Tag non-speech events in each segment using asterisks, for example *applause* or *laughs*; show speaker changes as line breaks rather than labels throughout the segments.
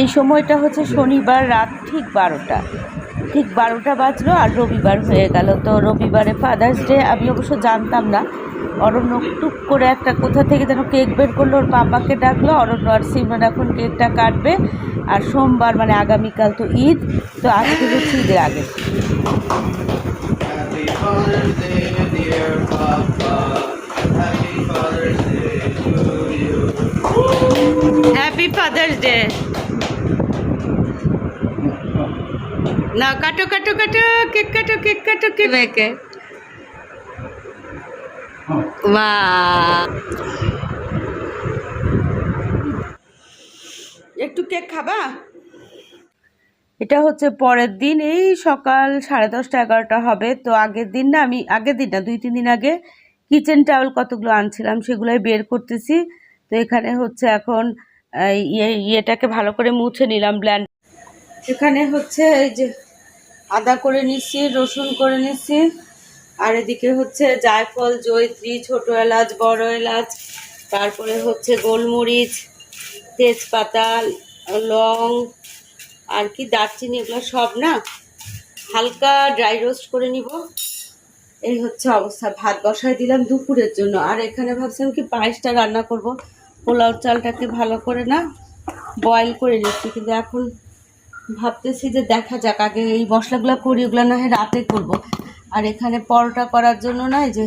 এই সময়টা হচ্ছে শনিবার রাত ঠিক বারোটা। ঠিক বারোটা বাজলো আর রবিবার হয়ে গেল। তো রবিবারে ফাদার্স ডে আমি অবশ্য জানতাম না। অরণ্য টুক করে একটা কোথা থেকে যেন কেক বের করল, ওর পাপাকে ডাকলো। অরণ্য আর সিমরন এখন কেকটা কাটবে। আর সোমবার মানে আগামীকাল তো ঈদ, তো আজকে হচ্ছে ঈদের আগে
Happy
হ্যাপি ফাদার্স ডে না কাটো কাটো কাটো কেক কাটো কেক কাটো কে বাহ একটু কেক খাবা? এটা হচ্ছে পরের দিন এই সকাল সাড়ে দশটা এগারোটা হবে। তো আগের দিন না আমি আগের দিন না দুই তিন দিন আগে কিচেন টাওয়েল কতগুলো আনছিলাম সেগুলোই বের করতেছি। তো এখানে হচ্ছে এখন ইয়ে ইয়েটাকে ভালো করে মুছে নিলাম ব্ল্যান্ড এখানে হচ্ছে এই যে আদা করে নিচ্ছি, রসুন করে নিচ্ছি। আর এদিকে হচ্ছে জায়ফল, জয়ত্রী, ছোট এলাচ, বড় এলাচ, তারপরে হচ্ছে গোলমরিচ, তেজপাতা, লং, আর কি দারচিনি, এগুলো সব না হালকা ড্রাই রোস্ট করে নিব। এই হচ্ছে অবস্থা, ভাত বসায় দিলাম দুপুরের জন্য। আর এখানে ভাবছিলাম কি পায়েসটা রান্না করব। পোলাও চালটাকে ভালো করে না বয়েল করে নিচ্ছি। কিন্তু এখন ভাবতেছি যে দেখা যাক, আগে এই মশলাগুলো করি, ওগুলো না হয় রাতে করব। আর এখানে পরোটা করার জন্য না যে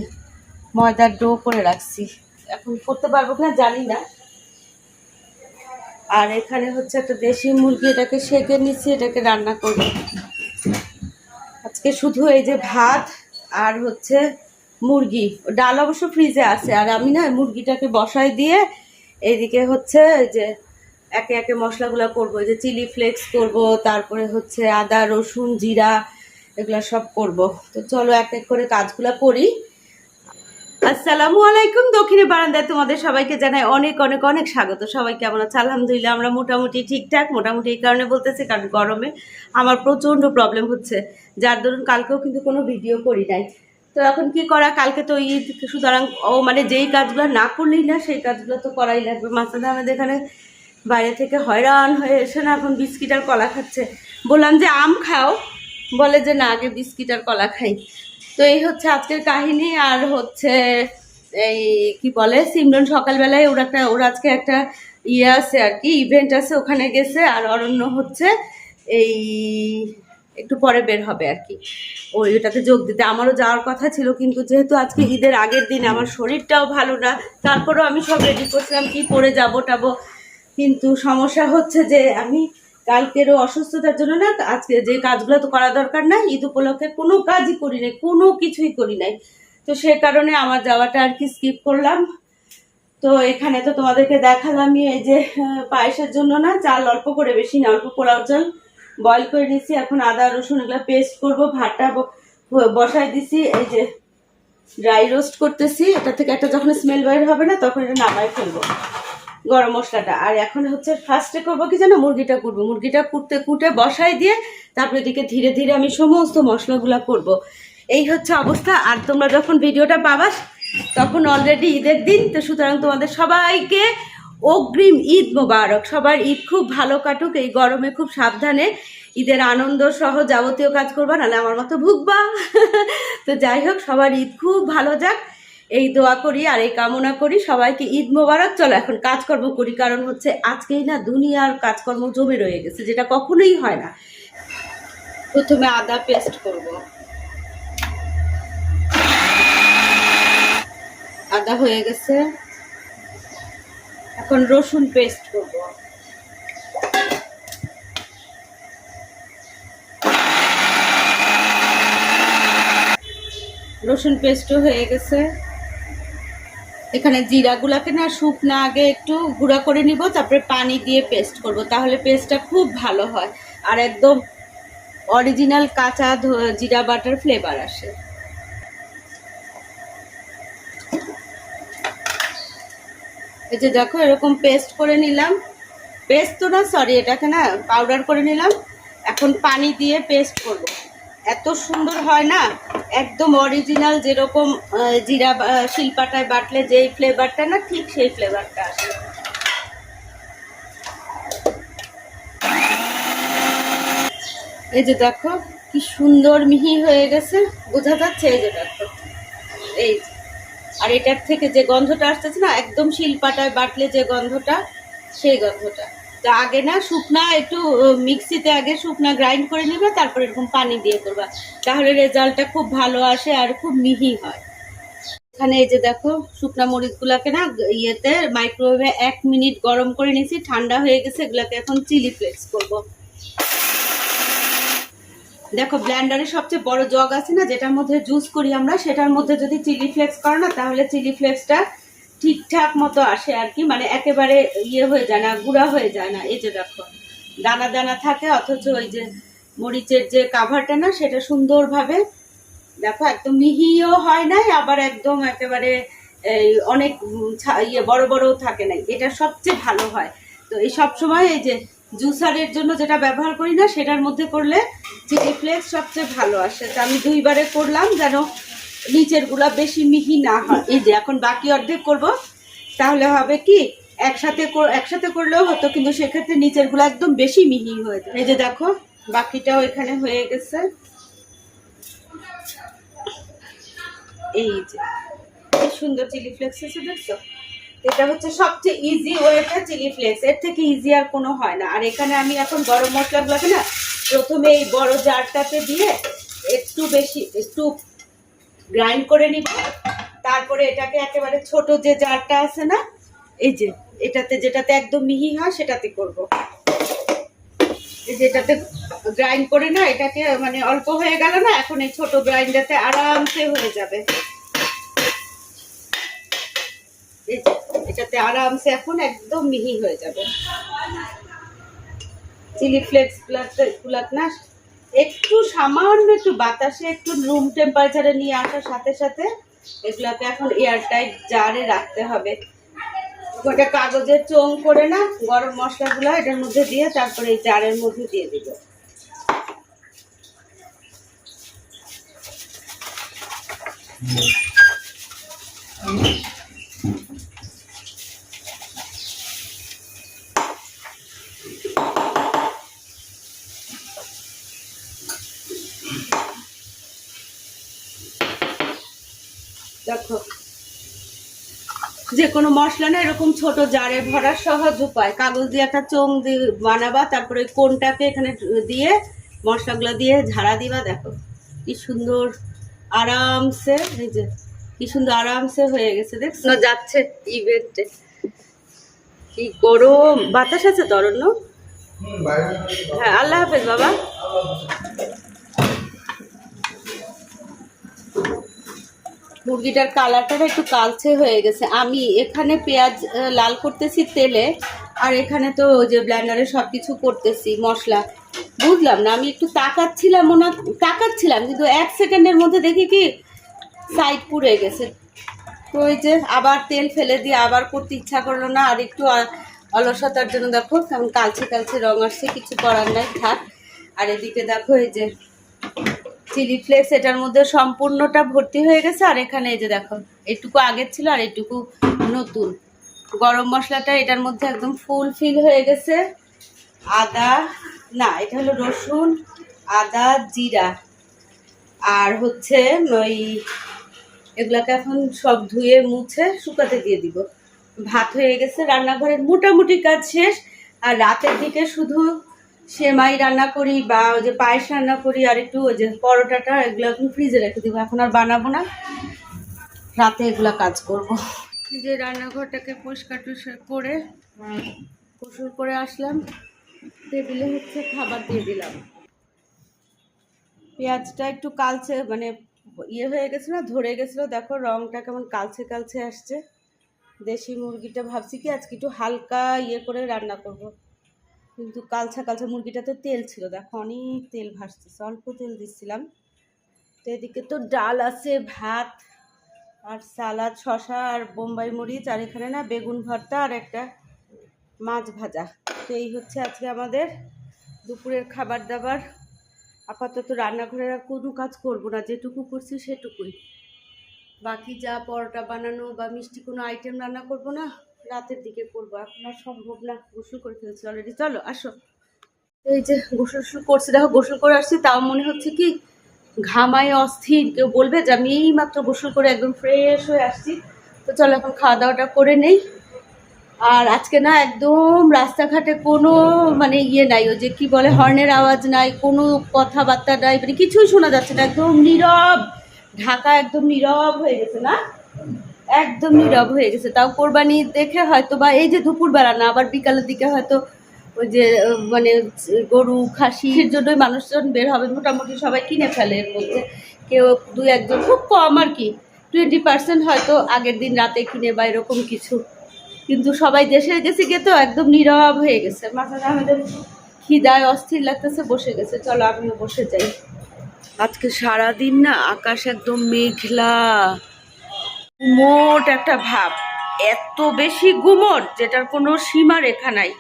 ময়দার ডো করে রাখছি। এখন করতে পারব কিনা জানি না। আর এখানে হচ্ছে একটা দেশি মুরগি, এটাকে সেঁকে নিচ্ছি, এটাকে রান্না করব। আজকে শুধু এই যে ভাত আর হচ্ছে মুরগি। ডাল অবশ্য ফ্রিজে আছে। আর আমি না মুরগিটাকে বসাই দিয়ে এইদিকে হচ্ছে যে একে একে মশলাগুলো করব যে চিলি ফ্লেক্স করব, তারপরে হচ্ছে আদা, রসুন, জিরা, এগুলো সব করব। তো চলো এক এক করে কাজগুলো করি। আসসালামু আলাইকুম দক্ষিণে বারান্দায় তোমাদের সবাইকে জানাই অনেক অনেক অনেক স্বাগত। সবাই কেমন আছে? আলহামদুলিল্লাহ, আমরা মোটামুটি ঠিকঠাক। মোটামুটি এই কারণে বলতেছি, কারণ গরমে আমার প্রচণ্ড প্রবলেম হচ্ছে। যার দরুন কালকেও কিন্তু কোনো ভিডিও করি নাই। তো এখন কি করা? কালকে তো ঈদ, সুতরাং ও মানে যেই কাজগুলো না করলেই না, সেই কাজগুলো তো করাই লাগবে। মাসাদা আমাদের এখানে বাইরে থেকে হয়রান হয়ে এসে না এখন বিস্কিট আর কলা খাচ্ছে। বললাম যে, আম খাও। বলে যে, না, আগে বিস্কিট আর কলা খাই। তো এই হচ্ছে আজকের কাহিনী, আর হচ্ছে এই কি বলে, সিমরন সকালবেলায় ওর একটা, ওর আজকে একটা ইয়ে আছে আর কি ইভেন্ট আছে, ওখানে গেছে। আর অরণ্য হচ্ছে এই একটু পরে বের হবে আর কি। ওই ওটাতে যোগ দিতে। আমারও যাওয়ার কথা ছিল, কিন্তু যেহেতু আজকে ঈদের আগের দিন, আমার শরীরটাও ভালো না, তারপরেও আমি সব রেডি করছিলাম, কি পরে যাব টাবো। কিন্তু সমস্যা হচ্ছে যে আমি কালকেরও অসুস্থতার জন্য না, আজকে যে কাজগুলো তো করা দরকার না ঈদ উপলক্ষে কোনো কাজই করি নাই, কোনো কিছুই করি নাই। তো সে কারণে আমার যাওয়াটা আর কি স্কিপ করলাম। তো এখানে তো তোমাদেরকে দেখালামই, এই যে পায়েসের জন্য না, চাল অল্প করে বেশি না, অল্প পোলাও চাল। বয়েল করে নিছি এখন আদা, রসুন এগুলো পেস্ট করব, ভাতটা ব- বসাই দিছি, এই যে ড্রাই রোস্ট করতেছি, এটা থেকে একটা যখন স্মেল বের হবে না, তখন এটা নামাই ফেলব, গরম মশলাটা। আর এখন হচ্ছে ফার্স্টে করব কি জানো, মুরগিটা কুটবো। মুরগিটা কুটতে কুটে বসাই দিয়ে তারপরে এদিকে ধীরে ধীরে আমি সমস্ত মশলাগুলো করব। এই হচ্ছে অবস্থা। আর তোমরা যখন ভিডিওটা পাবা, তখন অলরেডি ঈদের দিন, তো সুতরাং তোমাদের সবাইকে অগ্রিম ঈদ মোবারক। সবার ঈদ খুব ভালো কাটুক, এই গরমে খুব সাবধানে ঈদের আনন্দ সহ যাবতীয় কাজ করবা, নাহলে আমার মতো ভুগবা। তো যাই হোক, সবার ঈদ খুব ভালো যাক। এই দোয়া করি আর এই কামনা করি, সবাইকে ঈদ মোবারক। চলো এখন কাজকর্ম করি, কারণ হচ্ছে আজকেই না দুনিয়ার কাজকর্ম জমে রয়ে গেছে, যেটা কখনোই হয় না। প্রথমে আদা পেস্ট করব। আদা হয়ে গেছে। এখন রসুন পেস্ট করব। রসুন পেস্টও হয়ে গেছে। এখানে জিরাগুলাকে না শুকনা আগে একটু গুঁড়া করে নিব, তারপরে পানি দিয়ে পেস্ট করব, তাহলে পেস্টটা খুব ভালো হয়। আর একদম অরিজিনাল কাঁচা জিরা বাটার ফ্লেভার আসে। এই যে দেখো, এরকম পেস্ট করে নিলাম। পেস্ট তো না সরি এটাকে না পাউডার করে নিলাম। এখন পানি দিয়ে পেস্ট করব। এত সুন্দর হয় না? একদম অরিজিনাল যেরকম জিরা শিলপাটায় বাটলে যেই ফ্লেভারটা না, ঠিক সেই ফ্লেভারটা আসে। এই যে দেখো, কি সুন্দর মিহি হয়ে গেছে। বোঝা যাচ্ছে এই যে দেখো। এই যে। আর এটার থেকে যে গন্ধটা আসতেছে না, একদম শিলপাটায় বাটলে যে গন্ধটা, সেই গন্ধটা। তা আগে না শুকনা একটু মিক্সিতে আগে শুকনা গ্রাইন্ড করে নেবে, তারপর এরকম পানি দিয়ে করবা। তাহলে রেজাল্টটা খুব ভালো আসে আর খুব মিহি হয়। এখানে এই যে দেখো, শুকনা মরিচগুলোকে না ইয়েতে মাইক্রোওয়েভে এক মিনিট গরম করে নিয়েছি ঠান্ডা হয়ে গেছে, এগুলাকে এখন চিলি ফ্লেক্স করব। দেখো ব্ল্যান্ডারে সবচেয়ে বড় জগ আছে না, যেটার মধ্যে জুস করি আমরা, সেটার মধ্যে যদি চিলি ফ্লেক্স করো না, তাহলে চিলি ফ্লেক্সটা ঠিকঠাক মতো আসে আর কি মানে একেবারে ইয়ে হয়ে যায় না, গুঁড়া হয়ে যায় না। এই যে দেখো, দানা দানা থাকে, অথচ ওই যে মরিচের যে কাভারটা না, সেটা সুন্দরভাবে দেখো, একদম মিহিও হয় নাই, আবার একদম একেবারে অনেক ইয়ে বড় বড়ও থাকে নাই। এটা সবচেয়ে ভালো হয়। তো এই সব সময় এই যে জুসারের জন্য যেটা ব্যবহার করি না, সেটার মধ্যে করলে চিলি ফ্লেক্স সবচেয়ে ভালো আসে। তো আমি দুইবারে করলাম যেন নিচেরগুলা বেশি মিহি না হয়। এই যে এখন বাকি অর্ধেক করব, তাহলে হবে কি, একসাথে একসাথে করলেও হতো, কিন্তু সেক্ষেত্রে নিচেরগুলো একদম বেশি মিহি হয়ে যায়। এই যে দেখো, বাকিটাও এখানে হয়ে গেছে। এই যে সুন্দর চিলি ফ্লেক্স এসে দেখছ? এটা হচ্ছে সবচেয়ে ইজি ওয়েটা চিলি ফ্লেক্স এর থেকে ইজি আর কোনো হয় না। আর এখানে আমি এখন গরম মশলাগুলোকে না প্রথমে এই বড় জারটাতে দিয়ে একটু বেশি একটু গ্রাইন্ড করে নিব। তারপরে এটাকে একেবারে ছোট যে জারটা আছে না এই যে এটাতে যেটাতে একদম মিহি হয় সেটাতে করব। এই যে এটাতে গ্রাইন্ড করে না এটাকে মানে অল্প হয়ে গেল না এখন এই ছোট গ্রাইন্ডারতে আরামসে হয়ে যাবে। এই যে, এটাতে আরামসে এখন একদম মিহি হয়ে যাবে। চিলি ফ্লেক্স গুলাক না, একটু সামান্য একটু বাতাসে একটু রুম টেম্পারেচারে নিয়ে আসার সাথে সাথে এগুলাকে এখন এয়ার এয়ারটাইট জারে রাখতে হবে। ওটা কাগজের চোং করে না, গরম মশলাগুলো এটার মধ্যে দিয়ে তারপরে এই জারের মধ্যে দিয়ে দিব। দেখো যে কোনো মশলা না এরকম ছোট জারে ভরার সহজ উপায়। কাগজ দিয়ে একটা চোং দিয়ে বানাবা তারপরে ওই কোনটাকে এখানে দিয়ে মশলাগুলো দিয়ে ঝাড়া দিবা দেখো। কি সুন্দর আরামসে এই যে কি সুন্দর আরামসে হয়ে গেছে দেখছ? যাচ্ছে ইভেন্টে। কি গরম। বাতাস আছে তরণ্য? হ্যাঁ আল্লাহ হাফেজ বাবা। মুরগিটার কালারটা একটু কালচে হয়ে গেছে। আমি এখানে পেঁয়াজ লাল করতেছি তেলে, আর এখানে তো যে ব্ল্যান্ডারে সব কিছু করতেছি, মশলা। বুঝলাম না, আমি একটু তাকাচ্ছিলাম ওনা তাকাচ্ছিলাম, কিন্তু এক সেকেন্ডের মধ্যে দেখি কি সাইড পুড়ে গেছে। তো ওই যে আবার তেল ফেলে দিয়ে আবার করতে ইচ্ছা করল না, আর একটু অলসতার জন্য দেখো কেমন কালচে কালচে রং আসছে, কিছু করার নাই, থাক। আর এদিকে দেখো এই যে চিলি ফ্লেক্স, এটার মধ্যে সম্পূর্ণটা ভর্তি হয়ে গেছে। আর এখানে এই যে দেখো এইটুকু আগের ছিল আর এটুকু নতুন। গরম মশলাটা এটার মধ্যে একদম ফুল ফিল হয়ে গেছে। আদা, না, এটা হলো রসুন, আদা, জিরা। আর হচ্ছে ওই এগুলাকে এখন সব ধুয়ে মুছে শুকাতে দিয়ে দিব। ভাত হয়ে গেছে, রান্নাঘরের মোটামুটি কাজ শেষ। আর রাতের দিকে শুধু সেমাই রান্না করি বা ওই যে পায়েস রান্না করি আর একটু ওই যে পরোটাটা এগুলো এখন ফ্রিজে রেখে দিব। এখন আর বানাবো না। রাতে এগুলো কাজ করব। যে রান্নাঘরটাকে পরিষ্কার টরিষ্কার করে গোসল করে আসলাম। টেবিলে হচ্ছে খাবার দিয়ে দিলাম। পেঁয়াজটা একটু কালচে মানে ইয়ে হয়ে গেছিল ধরে গেছিল। দেখো রংটা কেমন কালচে কালচে আসছে। দেশি মুরগিটা ভাবছি কি আজকে একটু হালকা ইয়ে করে রান্না করব। কিন্তু কালচা কালচা মুরগিটাতে তেল ছিল, দেখো অনেক তেল ভাসতেছে, অল্প তেল দিচ্ছিলাম। তো এদিকে তো ডাল আছে, ভাত আর সালাদ শশা আর বোম্বাই মরিচ আর এখানে না বেগুন ভর্তা আর একটা মাছ ভাজা। তো এই হচ্ছে আজকে আমাদের দুপুরের খাবার দাবার। আপাতত রান্নাঘরের আর কোনো কাজ করব না, যেটুকু করছি সেটুকুই। বাকি যা পরোটা বানানো বা মিষ্টি কোনো আইটেম রান্না করব না রাতের দিকে করব। এখন আর সম্ভব না, গোসল করে ফেলছি অলরেডি চলো, আসো। এই যে গোসল টোসল করছি, দেখো গোসল করে আসছি, তাও মনে হচ্ছে কি ঘামায় অস্থির। কেউ বলবে যে আমি এই মাত্র গোসল করে একদম ফ্রেশ হয়ে আসছি। তো চলো, এখন খাওয়া দাওয়াটা করে নেই। আর আজকে না একদম রাস্তাঘাটে কোনো মানে ইয়ে নাই, ওই যে কি বলে, হর্নের আওয়াজ নাই, কোনো কথাবার্তা নাই মানে কিছুই শোনা যাচ্ছে না, একদম নীরব। ঢাকা একদম নীরব হয়ে গেছে না? একদম নীরব হয়ে গেছে। তাও কোরবানি দেখে হয়তো বা এই যে দুপুরবেলা না, আবার বিকালের দিকে হয়তো ওই যে মানে গরু খাসির জন্যই মানুষজন বের হবে। মোটামুটি সবাই কিনে ফেলে এর মধ্যে। কেউ দু একজন, খুব কম আর কি। টোয়েন্টি পার্সেন্ট হয়তো আগের দিন রাতে কিনে বা এরকম কিছু। কিন্তু সবাই দেশে গেছে গিয়ে তো একদম নীরব হয়ে গেছে। মাথা আমাদের খিদায় অস্থির লাগতেছে, বসে গেছে। চলো আমিও বসে যাই। আজকে সারাদিন না আকাশ একদম মেঘলা। গুমোট একটা ভাব। এত বেশি গুমোট যেটার কোনো সীমা রেখা নাই।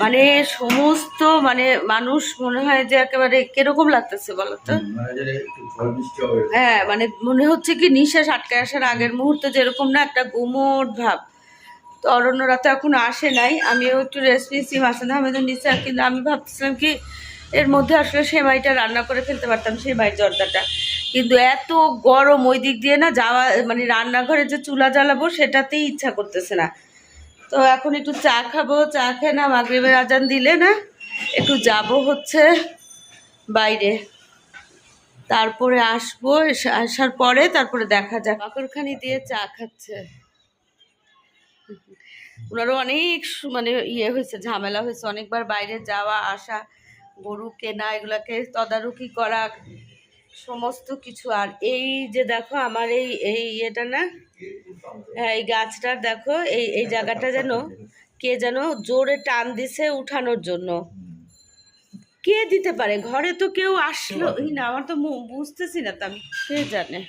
মানে সমস্ত মানে মানুষ মনে হয় যে একেবারে কীরকম লাগতেছে বলো তো
মানে
হ্যাঁ মানে মনে হচ্ছে কি নিঃশ্বাস আটকে আসার আগের মুহূর্তে যেরকম না একটা গুমোট ভাব। তো অরণ্যরা তো এখন আসে নাই। আমিও একটু রেস্ট নিচ্ছি মাসান আহমেদের নিচে কিন্তু আমি ভাবছিলাম কি এর মধ্যে আসলে সেমাইটা রান্না করে ফেলতে পারতাম সেমাই জর্দাটা। কিন্তু এত গরম ওই দিক দিয়ে না যাওয়া মানে রান্নাঘরে যে চুলা জ্বালাবো সেটাতেই ইচ্ছা করতেছে না। তো এখন একটু চা খাব, চা খেয়ে না মাগরিবের আজান দিলে না একটু যাব হচ্ছে বাইরে। তারপরে আসব আসার পরে তারপরে দেখা যাক। কাকরখানি দিয়ে চা খাচ্ছে। ওনারও অনেক মানে ইয়ে হয়েছে, ঝামেলা হয়েছে। অনেকবার বাইরে যাওয়া, আসা গরু কেনা, এগুলাকে তদারকি করা, সমস্ত কিছু। আর এই যে দেখো, আমার এই এই ইয়েটা না হ্যাঁ এই গাছটার দেখো, এই এই জায়গাটা যেন কে যেন জোরে টান দিছে উঠানোর জন্য। কে দিতে পারে? ঘরে তো কেউ আসলো না। আমার তো বুঝতেছি না তো আমি কে জানে।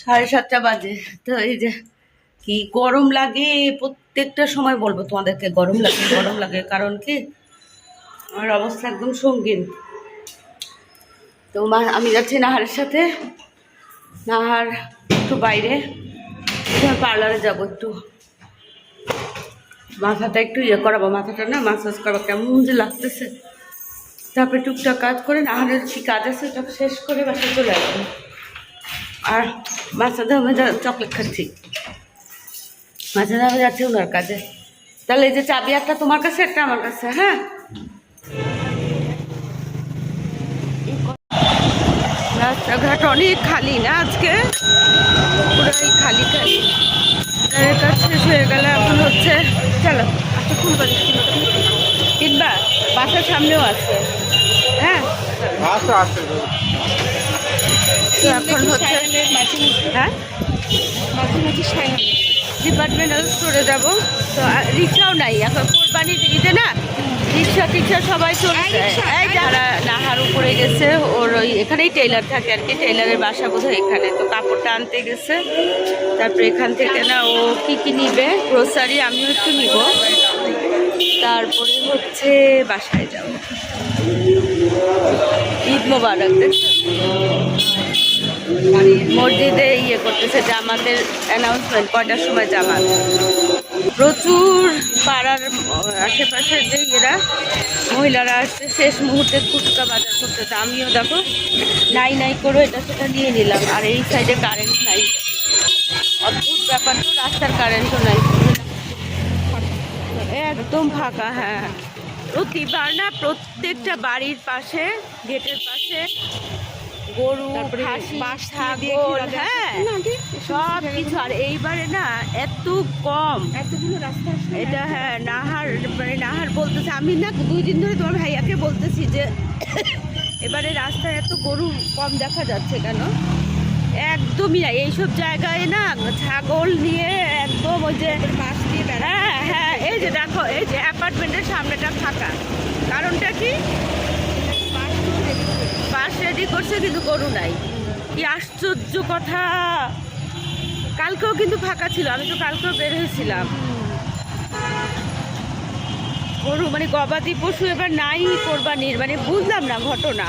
সাড়ে সাতটা বাজে। তো এই যে কি গরম লাগে, প্রত্যেকটা সময় বলব তোমাদেরকে, গরম লাগে গরম লাগে। কারণ কি? আমার অবস্থা একদম সঙ্গীন। তো মা, আমি যাচ্ছি নাহারের সাথে। নাহার একটু বাইরে পার্লারে যাব একটু। মাথাটা একটু ইয়ে করাবো, মাথাটা না মাসাজ করাবো, কেমন যে লাগতেছে। তারপরে টুকটাক কাজ করে নাহারের কি কাজ আছে ওটা শেষ করে বাসায় চলে আসব। আর মাসাদে আমি চকলেট খাচ্ছি। মাঝে আমি যাচ্ছি ওনার কাজে। তাহলে এই যে চাবি একটা তোমার কাছে, একটা আমার কাছে হ্যাঁ? রাস্তাঘাট অনেক খালি না আজকে? পুরোই খালি খালি কাজ শেষ হয়ে গেল এখন হচ্ছে চলো আচ্ছা খুলবা কিনবা বাসার সামনেও আছে। হ্যাঁ? তো এখন হচ্ছে হ্যাঁ? ডিপার্টমেন্টাল স্টোরে যাব। তো আর রিক্সাও নাই এখন কোরবানির ঈদে না রিক্সা টিক্সা সবাই চলে যায় যারা নাহার উপরে গেছে ওর ওই এখানেই টেইলার থাকে আর কি টেইলারের বাসা বোধহয় এখানে। তো কাপড়টা আনতে গেছে। তারপরে এখান থেকে না ও কি কি নিবে? গ্রোসারি আমিও একটু নিব। তারপরে হচ্ছে বাসায় যাব। ঈদ মোবারক মসজিদে ইয়ে করতেছে জামাতের অ্যানাউন্সমেন্ট কয়টার সময় জামাত? প্রচুর পাড়ার আশেপাশের যে এরা, মহিলারা আসছে, শেষ মুহূর্তে ফুটকা বাজার করতেছে আমিও দেখো, নাই নাই করে এটা সেটা নিয়ে নিলাম। আর এই সাইডে কারেন্ট নাই। অদ্ভুত ব্যাপার তো, রাস্তার কারেন্টও নাই। একদম ফাঁকা হ্যাঁ। প্রতিবার না প্রত্যেকটা বাড়ির পাশে, গেটের পাশে গরু ছাগল হ্যাঁ সব কিছু। আর এইবারে না এত কম।
এতগুলো রাস্তা
এটা হ্যাঁ নাহার মানে নাহার বলতেছে আমি না দুই দিন ধরে তোমার ভাইয়াকে বলতেছি যে এবারে রাস্তায় এত গরু কম দেখা যাচ্ছে কেন? একদমই না এইসব জায়গায় না ছাগল নিয়ে একদম ওই যে
বাস দিয়ে
হ্যাঁ হ্যাঁ। এই যে দেখো এই যে অ্যাপার্টমেন্টের সামনেটা ফাঁকা। কারণটা কি? রেডি করছে কিন্তু গরু নাই। কি আশ্চর্য কথা। কালকেও কিন্তু ফাঁকা ছিল, আমি তো কালকেও বের হয়েছিলাম। গরু মানে গবাদি পশু এবার নাই কোরবানির মানে বুঝলাম না ঘটনা।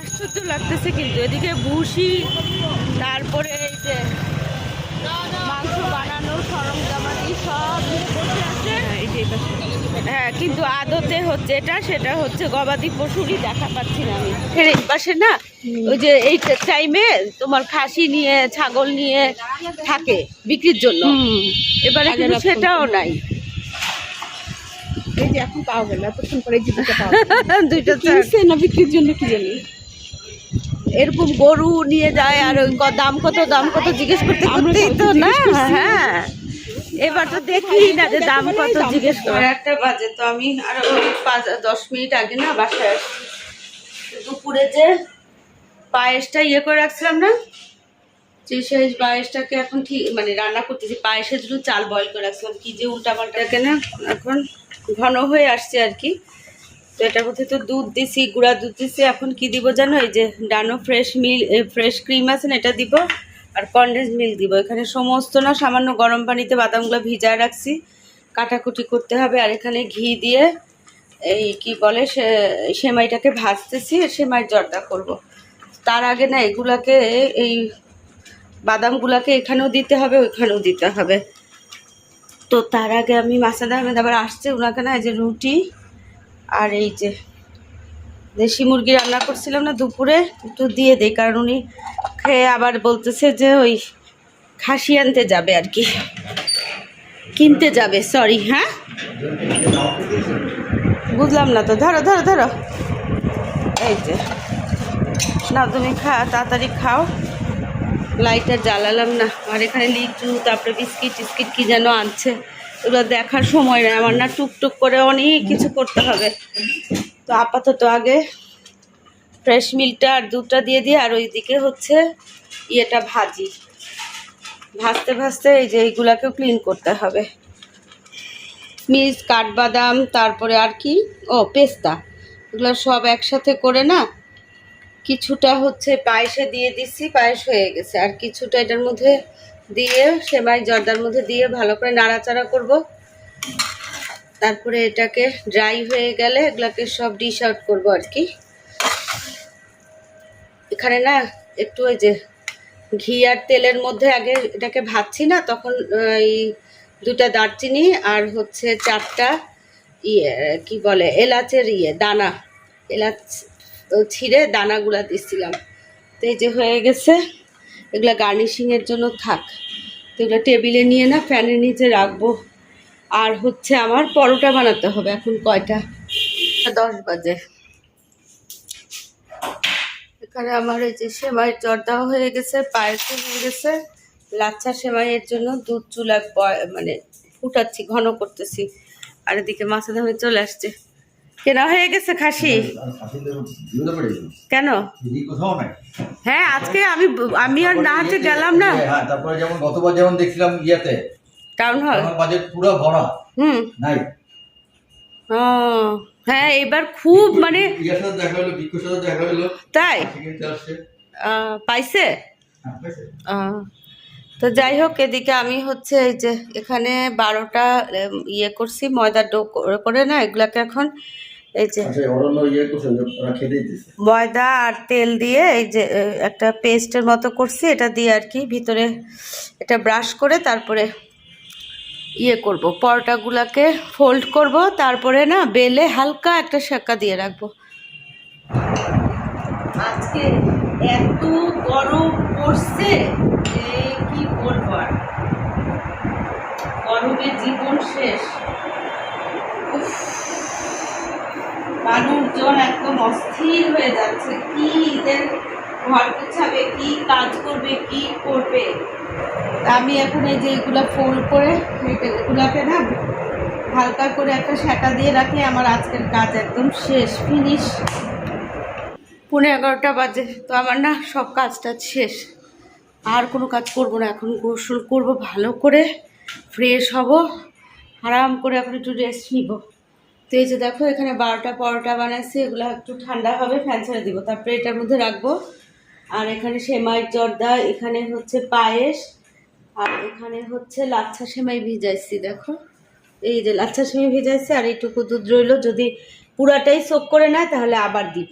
আশ্চর্য লাগতেছে কিন্তু, এদিকে ভুসি, তারপরে এই যে মাংস বানানোর সরঞ্জামাদি সব নিয়ে বসে আছে
এই যে
হ্যাঁ কিন্তু আদতে হচ্ছে এটা সেটা হচ্ছে গবাদি পশুরই দেখা পাচ্ছি না আমি। ফের এই পাশে না ওই যে এই টাইমে তোমার খাসি নিয়ে ছাগল নিয়ে থাকে বিক্রির জন্য। এবারে কিন্তু সেটাও নাই।
এই যে এখন পাওয়া গেল এতক্ষণ পরে এই পাওয়া *laughs*
দুইটা ছাগ-
কিনছে না বিক্রির জন্য কি জানি?
এরকম গরু নিয়ে যায় আর দাম কত দাম কত জিজ্ঞেস করতে করতেই তো না হ্যাঁ। এবার তো দেখি না যে দাম কত, জিজ্ঞেস। করে। একটা বাজে, তো আমি আরও পাঁচ, দশ মিনিট আগে না বাসায় আসছি দুপুরে যে পায়েসটা ইয়ে করে রাখছিলাম না সেই সেই পায়েসটাকে এখন ঠিক মানে রান্না করতেছি, পায়েসের জন্য চাল বয়ল করে রাখছিলাম, কি যে উল্টা পাল্টাকে না এখন ঘন হয়ে আসছে আর কি। তো এটার মধ্যে তো দুধ দিছি, গুঁড়া দুধ দিছি, এখন কি দিব জানো? এই যে Dano fresh meal fresh cream আছে না, এটা দিব। আর কন্ডেন্স মিল্ক দিব। এখানে সমস্ত না সামান্য গরম পানিতে বাদামগুলো ভিজায় রাখছি। কাটাকুটি করতে হবে আর এখানে ঘি দিয়ে এই কি বলে সে সেমাইটাকে ভাজতেছি সেমাই জর্দা করব। তার আগে না এগুলাকে, এই বাদামগুলাকে এখানেও দিতে হবে, ওইখানেও দিতে হবে। তো তার আগে আমি মাসাদা আহমেদ আবার আসছে ওনাকে না এই যে রুটি আর এই যে দেশি মুরগি রান্না করছিলাম না দুপুরে, একটু দিয়ে দেই, কারণ উনি খেয়ে আবার বলতেছে যে ওই খাসি আনতে যাবে আর কি। কিনতে যাবে সরি হ্যাঁ? বুঝলাম না তো, ধরো ধরো ধরো। এই যে না তুমি খা, তাড়াতাড়ি খাও। লাইটার জ্বালালাম না, আর এখানে লিচু, তারপরে বিস্কিট, টিস্কিট কী যেন আনছে। এগুলো দেখার সময় নেই আমার না টুকটুক করে অনেক কিছু করতে হবে। তো আপাতত আগে ফ্রেশ মিল্কটা আর দুধটা দিয়ে দিয়ে আর ওইদিকে হচ্ছে ইয়েটা ভাজি। ভাজতে ভাজতে এই যে এইগুলাকেও ক্লিন করতে হবে। মিস কাঠবাদাম, তারপরে আর কি? ও, পেস্তা। এগুলো সব একসাথে করে না কিছুটা হচ্ছে পায়েসে দিয়ে দিচ্ছি, পায়েস হয়ে গেছে। আর কিছুটা এটার মধ্যে দিয়ে সেমাই, জর্দার মধ্যে দিয়ে ভালো করে নাড়াচাড়া করব। তারপরে এটাকে ড্রাই হয়ে গেলে এগুলাকে সব ডিশ আউট করব আর কি। এখানে না একটু ওই যে ঘি আর তেলের মধ্যে আগে এটাকে ভাজছি না, তখন এই দুটা দারচিনি আর হচ্ছে চারটা ইয়ে কি বলে, এলাচের ইয়ে দানা। এলাচ ছিঁড়ে দানাগুলা দিচ্ছিলাম তো এই যে হয়ে গেছে, এগুলা গার্নিশিংয়ের জন্য থাক। তো এগুলো টেবিলে নিয়ে না ফ্যানের নিচে রাখব। আর হচ্ছে আমার পরোটা বানাতে হবে এখন কয়টা? দশ বাজে। এখানে আমার এই যে সেমাই জর্দাও হয়ে গেছে পায়েসও হয়ে গেছে। লাচ্ছা সেমাইয়ের জন্য দুধ চুলা মানে ফুটাচ্ছি ঘন করতেছি। আর এদিকে মাছের দামে চলে আসছে। কেনা হয়ে গেছে খাসি? কেন? হ্যাঁ আজকে আমি আমি আর না হাতে গেলাম না।
হ্যাঁ তারপরে যেমন গতবার যেমন দেখছিলাম ইয়েতে
টাউন হল
বাজেট পুরো ভরা।
হুম।
নাই
ও হ্যাঁ এবার খুব মানে
দেখা হলো বিক্ষুর সাথে দেখা হলো।
তাই? পাইছে?
হ্যাঁ,
তো যাই হোক এদিকে আমি হচ্ছে এই যে এখানে বারোটা ইয়ে করছি ময়দার ডো করে- না এগুলাকে এখন এই যে
আচ্ছা ইয়ে
ময়দা আর তেল দিয়ে এই যে একটা পেস্টের মতো করছি এটা দিয়ে আর কি ভিতরে এটা ব্রাশ করে তারপরে ইয়ে করব, পরোটাগুলোকে ফোল্ড করব, তারপরে না বেলে হালকা একটা সেকা দিয়ে রাখব। আজকে এত গরম পড়ছে কি বলব আর? গরমে জীবন শেষ। মানুষজন একদম অস্থির হয়ে যাচ্ছে, কি এদের ঘর গোছাবে কি কাজ করবে, কি করবে? আমি এখন এই যে এগুলো ফোল্ড করে এগুলাকে না হালকা করে একটা সেকা দিয়ে রাখি, আমার আজকের কাজ একদম শেষ ফিনিশ পৌনে এগারোটা বাজে, তো আমার না সব কাজটা শেষ। আর কোনো কাজ করব না, এখন গোসল করব ভালো করে ফ্রেশ হব, আরাম করে এখন একটু রেস্ট নিব। তো এই যে দেখো, এখানে বারোটা পরোটা বানাইছি, এগুলো একটু ঠান্ডা হবে ফ্যান ছেড়ে দিব। তারপরে এটার মধ্যে রাখব আর এখানে সেমাই জর্দা, এখানে হচ্ছে পায়েস, আর এখানে হচ্ছে লাচ্ছা সেমাই ভিজাইছি, দেখো। এই যে লাচ্ছা সেমাই ভিজাইছি, আর এইটুকু দুধ রইল। যদি পুরাটাই সোক করে নেয়, তাহলে আবার দিব।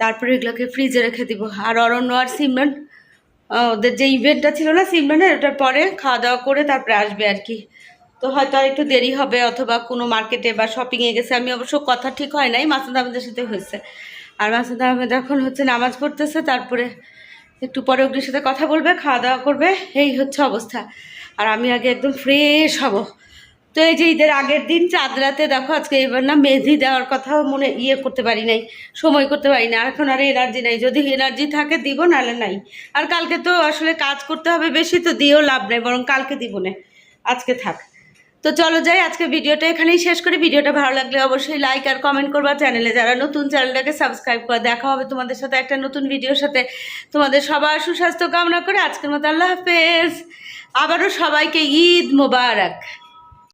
তারপরে এগুলোকে ফ্রিজে রেখে দিব। আর অরণ্য আর সিমরান ওদের যে ইভেন্টটা ছিল না সিমরানের, ওটার পরে খাওয়া দাওয়া করে তারপরে আসবে আর কি। তো হয়তো আর একটু দেরি হবে, অথবা কোনো মার্কেটে বা শপিংয়ে গেছে। আমি অবশ্য কথা ঠিক হয় নাই, মাসুদ আহমেদের সাথে হয়েছে। আর মাসুদ আহমেদ হচ্ছে নামাজ পড়তেছে, তারপরে একটু পরে অগ্নির সাথে কথা বলবে খাওয়া দাওয়া করবে, এই হচ্ছে অবস্থা। আর আমি আগে একদম ফ্রেশ হব। তো এই যে ঈদের আগের দিন চাঁদ রাতে দেখো, আজকে এবার না মেহেদি দেওয়ার কথা মনে ইয়ে করতে পারি নাই, সময় করতে পারি না। এখন আর এনার্জি নাই। যদি এনার্জি থাকে দিব, নাহলে নাই। আর কালকে তো আসলে কাজ করতে হবে বেশি, তো দিয়েও লাভ নেই, বরং কালকে দিব না, আজকে থাক। তো চলো যাই, আজকে ভিডিওটা এখানেই শেষ করি। ভিডিওটা ভালো লাগলে অবশ্যই লাইক আর কমেন্ট করবা। চ্যানেলে যারা নতুন চ্যানেলটাকে সাবস্ক্রাইব করে দেখা হবে তোমাদের সাথে একটা নতুন ভিডিওর সাথে। তোমাদের সবার সুস্বাস্থ্য কামনা করে আজকের মতো আল্লাহ হাফেজ। আবারও সবাইকে ঈদ মোবারক।